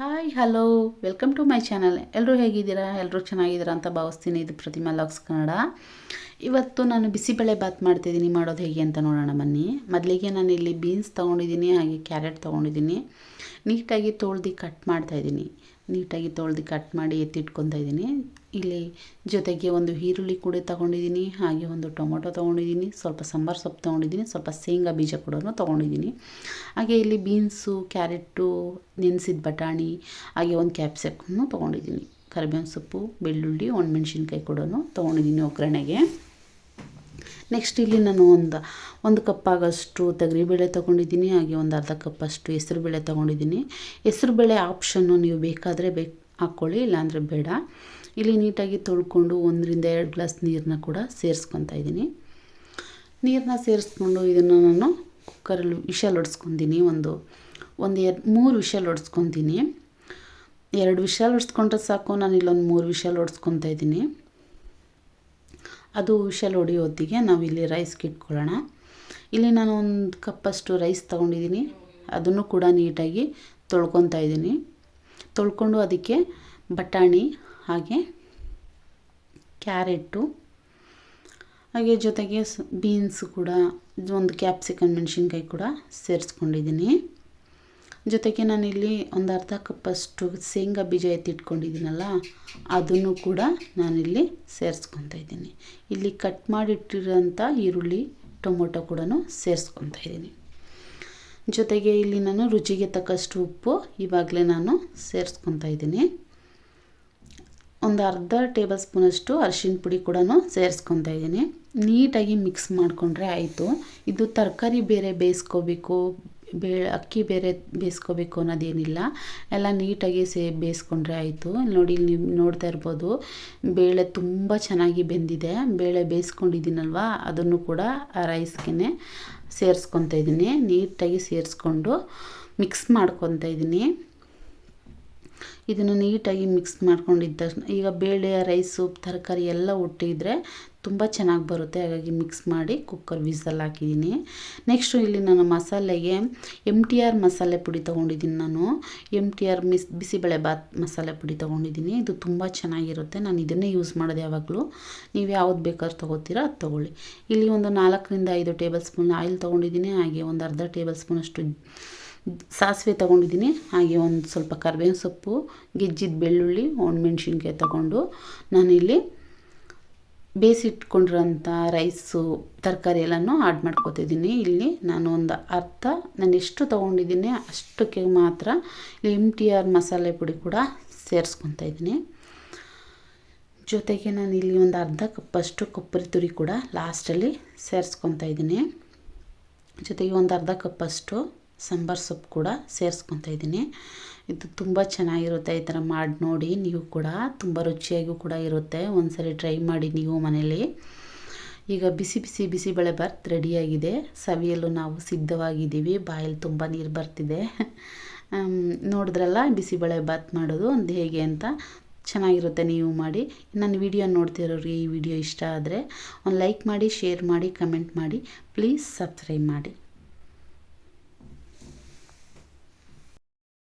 Hi hello welcome to my channel ಎಲ್ಲರೂ ಹೇಗಿದ್ದೀರಾ? ಎಲ್ಲರೂ ಚೆನ್ನಾಗಿದ್ದೀರಾ ಅಂತ ಭಾವಿಸ್ತೀನಿ. ಇದು ಪ್ರತಿಮಾ ಲಾಕ್ಸ್ ಕನ್ನಡ. ಇವತ್ತು ನಾನು ಬಿಸಿಬೇಳೆ ಬಾತ್ ಮಾಡ್ತಿದ್ದೀನಿ. ಮಾಡೋದು ಹೇಗೆ ಅಂತ ನೋಡೋಣ ಬನ್ನಿ. ಮೊದಲಿಗೆ ನಾನು ಇಲ್ಲಿ ಬೀನ್ಸ್ ತೊಗೊಂಡಿದ್ದೀನಿ, ಹಾಗೆ ಕ್ಯಾರೆಟ್ ತೊಗೊಂಡಿದ್ದೀನಿ. ನೀಟಾಗಿ ತೊಳ್ದು ಕಟ್ ಮಾಡ್ತಾಯಿದ್ದೀನಿ ನೀಟಾಗಿ ತೊಳ್ದು ಕಟ್ ಮಾಡಿ ಎತ್ತಿಟ್ಕೊತಾ ಇದ್ದೀನಿ. ಇಲ್ಲಿ ಜೊತೆಗೆ ಒಂದು ಈರುಳ್ಳಿ ಕೂಡ ತೊಗೊಂಡಿದ್ದೀನಿ, ಹಾಗೆ ಒಂದು ಟೊಮೊಟೊ ತೊಗೊಂಡಿದ್ದೀನಿ, ಸ್ವಲ್ಪ ಸಾಂಬಾರು ಸೊಪ್ಪು ತೊಗೊಂಡಿದ್ದೀನಿ, ಸ್ವಲ್ಪ ಶೇಂಗಾ ಬೀಜ ಕೂಡ ತೊಗೊಂಡಿದ್ದೀನಿ. ಹಾಗೆ ಇಲ್ಲಿ ಬೀನ್ಸು ಕ್ಯಾರೆಟು ನೆನೆಸಿದ ಬಟಾಣಿ, ಹಾಗೆ ಒಂದು ಕ್ಯಾಪ್ಸಿಕನ್ನು ತೊಗೊಂಡಿದ್ದೀನಿ. ಕರಿಬೇವಿನ ಸೊಪ್ಪು, ಬೆಳ್ಳುಳ್ಳಿ, ಒಣಮೆಣ್ಸಿನ್ಕಾಯಿ ಕೂಡ ತೊಗೊಂಡಿದ್ದೀನಿ ಒಗ್ಗರಣೆಗೆ. ನೆಕ್ಸ್ಟ್ ಇಲ್ಲಿ ನಾನು ಒಂದು ಒಂದು ಕಪ್ಪಾಗಷ್ಟು ತೊಗರಿಬೇಳೆ ತೊಗೊಂಡಿದ್ದೀನಿ, ಹಾಗೆ ಒಂದು ಅರ್ಧ ಕಪ್ಪಷ್ಟು ಹೆಸರುಬೇಳೆ ತೊಗೊಂಡಿದ್ದೀನಿ. ಹೆಸರುಬೇಳೆ ಆಪ್ಷನ್ನು ನೀವು ಬೇಕಾದರೆ ಬೇಕು ಹಾಕ್ಕೊಳ್ಳಿ ಇಲ್ಲಾಂದರೆ ಬೇಡ. ಇಲ್ಲಿ ನೀಟಾಗಿ ತೊಳ್ಕೊಂಡು ಒಂದರಿಂದ ಎರಡು ಗ್ಲಾಸ್ ನೀರನ್ನ ಕೂಡ ಸೇರಿಸ್ಕೊತಾ ಇದ್ದೀನಿ. ನೀರನ್ನ ಸೇರಿಸ್ಕೊಂಡು ಇದನ್ನು ನಾನು ಕುಕ್ಕರಲ್ಲಿ ವಿಷಲ್ ಹೊಡ್ಸ್ಕೊತೀನಿ ಒಂದು ಒಂದು ಎರಡು, ಮೂರು ವಿಷಲ್ ಹೊಡ್ಸ್ಕೊತೀನಿ ಎರಡು ವಿಷಲ್ ಹೊಡ್ಸ್ಕೊಂಡ್ರೆ ಸಾಕು ನಾನು ಇಲ್ಲೊಂದು ಮೂರು ವಿಷಲ್ ಹೊಡ್ಸ್ಕೊತಾ ಇದ್ದೀನಿ. ಅದು ವಿಷಲ್ ಹೊಡಿಯೋ ಹೊತ್ತಿಗೆ ನಾವಿಲ್ಲಿ ರೈಸ್ಗೆ ಇಟ್ಕೊಳ್ಳೋಣ. ಇಲ್ಲಿ ನಾನು ಒಂದು ಕಪ್ಪಷ್ಟು ರೈಸ್ ತೊಗೊಂಡಿದ್ದೀನಿ ಅದನ್ನು ಕೂಡ ನೀಟಾಗಿ ತೊಳ್ಕೊತಾ ಇದ್ದೀನಿ. ತೊಳ್ಕೊಂಡು ಅದಕ್ಕೆ ಬಟಾಣಿ, ಹಾಗೆ ಕ್ಯಾರೆಟು ಹಾಗೆ ಜೊತೆಗೆ ಬೀನ್ಸ್ ಕೂಡ ಒಂದು ಕ್ಯಾಪ್ಸಿಕನ್ ಮೆಣಸಿನ್ಕಾಯಿ ಕೂಡ ಸೇರಿಸ್ಕೊಂಡಿದ್ದೀನಿ ಜೊತೆಗೆ ನಾನಿಲ್ಲಿ ಒಂದು ಅರ್ಧ ಕಪ್ಪಷ್ಟು ಶೇಂಗಾ ಬೀಜ ಎತ್ತಿಟ್ಕೊಂಡಿದ್ದೀನಲ್ಲ, ಅದನ್ನು ಕೂಡ ನಾನಿಲ್ಲಿ ಸೇರಿಸ್ಕೊತಾ ಇದ್ದೀನಿ. ಇಲ್ಲಿ ಕಟ್ ಮಾಡಿಟ್ಟಿರೋಂಥ ಈರುಳ್ಳಿ, ಟೊಮೊಟೊ ಕೂಡ ಸೇರಿಸ್ಕೊತಾ ಇದ್ದೀನಿ. ಜೊತೆಗೆ ಇಲ್ಲಿ ನಾನು ರುಚಿಗೆ ತಕ್ಕಷ್ಟು ಉಪ್ಪು ಇವಾಗಲೇ ನಾನು ಸೇರಿಸ್ಕೊತಾ ಇದ್ದೀನಿ. ಒಂದು ಅರ್ಧ ಟೇಬಲ್ ಸ್ಪೂನಷ್ಟು ಅರಿಶಿನ ಪುಡಿ ಕೂಡ ಸೇರಿಸ್ಕೊತಾ ಇದ್ದೀನಿ. ನೀಟಾಗಿ ಮಿಕ್ಸ್ ಮಾಡಿಕೊಂಡ್ರೆ ಆಯಿತು. ಇದು ತರಕಾರಿ ಬೇರೆ ಬೇಯಿಸ್ಕೋಬೇಕು ಬೇ ಅಕ್ಕಿ ಬೇರೆ ಬೇಯಿಸ್ಕೋಬೇಕು ಅನ್ನೋದೇನಿಲ್ಲ. ಎಲ್ಲ ನೀಟಾಗಿ ಸೇ ಬೇಯಿಸ್ಕೊಂಡ್ರೆ ಆಯಿತು. ನೋಡಿ ಇಲ್ಲಿ ನೀವು ನೋಡ್ತಾ ಇರ್ಬೋದು, ಬೇಳೆ ತುಂಬ ಚೆನ್ನಾಗಿ ಬೆಂದಿದೆ. ಬೇಳೆ ಬೇಯಿಸ್ಕೊಂಡಿದ್ದೀನಲ್ವ? ಅದನ್ನು ಕೂಡ ಆ ರೈಸ್ಗೆ ಸೇರಿಸ್ಕೊತಾ ಇದ್ದೀನಿ. ನೀಟಾಗಿ ಸೇರಿಸ್ಕೊಂಡು ಮಿಕ್ಸ್ ಮಾಡ್ಕೊತಾ ಇದ್ದೀನಿ. ಇದನ್ನು ನೀಟಾಗಿ ಮಿಕ್ಸ್ ಮಾಡ್ಕೊಂಡಿದ್ದ ಈಗ ಬೇಳೆ ರೈಸು ತರಕಾರಿ ಎಲ್ಲ ಹುಟ್ಟಿದ್ರೆ ತುಂಬ ಚೆನ್ನಾಗಿ ಬರುತ್ತೆ. ಹಾಗಾಗಿ ಮಿಕ್ಸ್ ಮಾಡಿ ಕುಕ್ಕರ್ ವಿಸಲ್ ಹಾಕಿದ್ದೀನಿ ನೆಕ್ಸ್ಟು ಇಲ್ಲಿ ನಾನು ಮಸಾಲೆಗೆ ಎಂ ಟಿ ಆರ್ ಮಸಾಲೆ ಪುಡಿ ತೊಗೊಂಡಿದ್ದೀನಿ ನಾನು. ಎಂ ಟಿ ಆರ್ ಮಿಸ್, ಬಿಸಿಬೇಳೆ ಬಾತ್ ಮಸಾಲೆ ಪುಡಿ ತೊಗೊಂಡಿದ್ದೀನಿ ಇದು ತುಂಬ ಚೆನ್ನಾಗಿರುತ್ತೆ. ನಾನು ಇದನ್ನೇ ಯೂಸ್ ಮಾಡೋದು ಯಾವಾಗಲೂ. ನೀವು ಯಾವ್ದು ಬೇಕಾದ್ರೂ ತೊಗೋತೀರಾ ಅದು ತೊಗೊಳ್ಳಿ. ಇಲ್ಲಿ ಒಂದು ನಾಲ್ಕರಿಂದ ಐದು ಟೇಬಲ್ ಸ್ಪೂನ್ ಆಯಿಲ್ ತೊಗೊಂಡಿದ್ದೀನಿ ಹಾಗೆ ಒಂದು ಅರ್ಧ ಟೇಬಲ್ ಸ್ಪೂನಷ್ಟು ಸಾಸಿವೆ ತೊಗೊಂಡಿದ್ದೀನಿ. ಹಾಗೆ ಒಂದು ಸ್ವಲ್ಪ ಕರಿಬೇವಿನ ಸೊಪ್ಪು, ಗೆಜ್ಜಿದ ಬೆಳ್ಳುಳ್ಳಿ, ಒಣಮೆಣ್ಸಿನ್ಕಾಯಿ ತೊಗೊಂಡು ನಾನಿಲ್ಲಿ ಬೇಯಿಸಿಟ್ಕೊಂಡಿರೋಂಥ ರೈಸು, ತರಕಾರಿ ಎಲ್ಲನೂ ಆ್ಯಡ್ ಮಾಡ್ಕೊತಿದ್ದೀನಿ. ಇಲ್ಲಿ ನಾನು ಒಂದು ಅರ್ಧ, ನಾನು ಎಷ್ಟು ತೊಗೊಂಡಿದ್ದೀನಿ ಅಷ್ಟಕ್ಕೆ ಮಾತ್ರ ಎಂ ಟಿ ಆರ್ ಮಸಾಲೆ ಪುಡಿ ಕೂಡ ಸೇರಿಸ್ಕೊತಾ ಇದ್ದೀನಿ. ಜೊತೆಗೆ ನಾನು ಇಲ್ಲಿ ಒಂದು ಅರ್ಧ ಕಪ್ಪಷ್ಟು ಕೊಬ್ಬರಿ ತುರಿ ಕೂಡ ಲಾಸ್ಟಲ್ಲಿ ಸೇರಿಸ್ಕೊತಾ ಇದ್ದೀನಿ. ಜೊತೆಗೆ ಒಂದು ಅರ್ಧ ಕಪ್ಪಷ್ಟು ಸಾಂಬಾರು ಸೊಪ್ಪು ಕೂಡ ಸೇರಿಸ್ಕೊತಾ ಇದ್ದೀನಿ. ಇದು ತುಂಬ ಚೆನ್ನಾಗಿರುತ್ತೆ ಈ ಥರ ಮಾಡಿ ನೋಡಿ, ನೀವು ಕೂಡ ತುಂಬ ರುಚಿಯಾಗೂ ಕೂಡ ಇರುತ್ತೆ. ಒಂದ್ಸರಿ ಟ್ರೈ ಮಾಡಿ ನೀವು ಮನೇಲಿ. ಈಗ ಬಿಸಿ ಬಿಸಿ ಬಿಸಿಬೇಳೆ ಬಾತ್ ರೆಡಿಯಾಗಿದೆ ಸವಿಯಲು ನಾವು ಸಿದ್ಧವಾಗಿದ್ದೀವಿ. ಬಾಯಲ್ಲಿ ತುಂಬ ನೀರು ಬರ್ತಿದೆ. ನೋಡಿದ್ರಲ್ಲ ಬಿಸಿಬೇಳೆ ಬಾತ್ ಮಾಡೋದು ಒಂದು ಹೇಗೆ ಅಂತ. ಚೆನ್ನಾಗಿರುತ್ತೆ ನೀವು ಮಾಡಿ. ನನ್ನ ವಿಡಿಯೋ ನೋಡ್ತಿರೋರಿಗೆ ಈ ವಿಡಿಯೋ ಇಷ್ಟ ಆದರೆ ಒಂದು ಲೈಕ್ ಮಾಡಿ, ಶೇರ್ ಮಾಡಿ, ಕಮೆಂಟ್ ಮಾಡಿ. ಪ್ಲೀಸ್ ಸಬ್ಸ್ಕ್ರೈಬ್ ಮಾಡಿ.